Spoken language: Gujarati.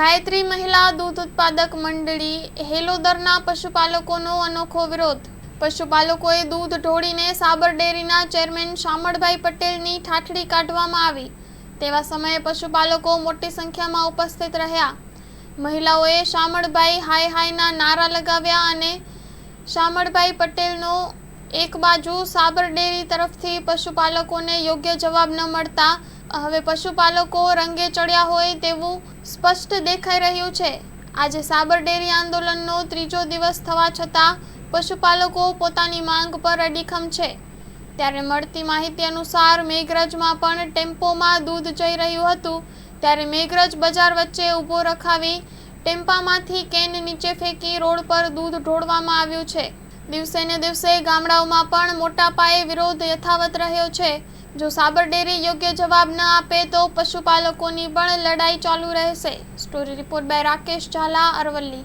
ગાયત્રી મહિલા દૂધ ઉત્પાદક મંડળી હેલોદરના પશુપાલકોનો અનોખો વિરોધ. પશુપાલકોએ દૂધ ઢોળીને સાબર ડેરીના ચેરમેન શામળભાઈ પટેલની ઠાઠડી કાઢવામાં આવી. તેવા સમયે પશુપાલકો મોટી સંખ્યામાં ઉપસ્થિત રહ્યા. મહિલાઓએ શામળભાઈ હાય હાયના નારા લગાવ્યા અને શામળભાઈ પટેલનો એક બાજુ સાબર ડેરી તરફથી પશુપાલકોને યોગ્ય જવાબ ન મળતા હવે પશુપાલકો રંગે ચડ્યા હોય તેવું સ્પષ્ટ દેખાઈ રહ્યું છે. આજે સાબર ડેરી આંદોલનનો ત્રીજો દિવસ થવા છતાં પશુપાલકો પોતાની માંગ પર અડીખમ છે. ત્યારે મળતી માહિતી અનુસાર મેઘરજમાં પણ ટેમ્પોમાં દૂધ જઈ રહ્યું હતું. ત્યારે મેઘરજ બજાર વચ્ચે ઊભો રખાવી ટેમ્પામાંથી કેન નીચે ફેંકી રોડ પર દૂધ ઢોળવામાં આવ્યું છે. દિવસે ને દિવસે ગામડાઓમાં પણ મોટા પાયે વિરોધ યથાવત રહ્યો છે. જો સાબર ડેરી યોગ્ય જવાબ ન આપે તો પશુપાલકોની પણ લડાઈ ચાલુ રહેશે. Story report by Rakesh Jhala, Aravalli.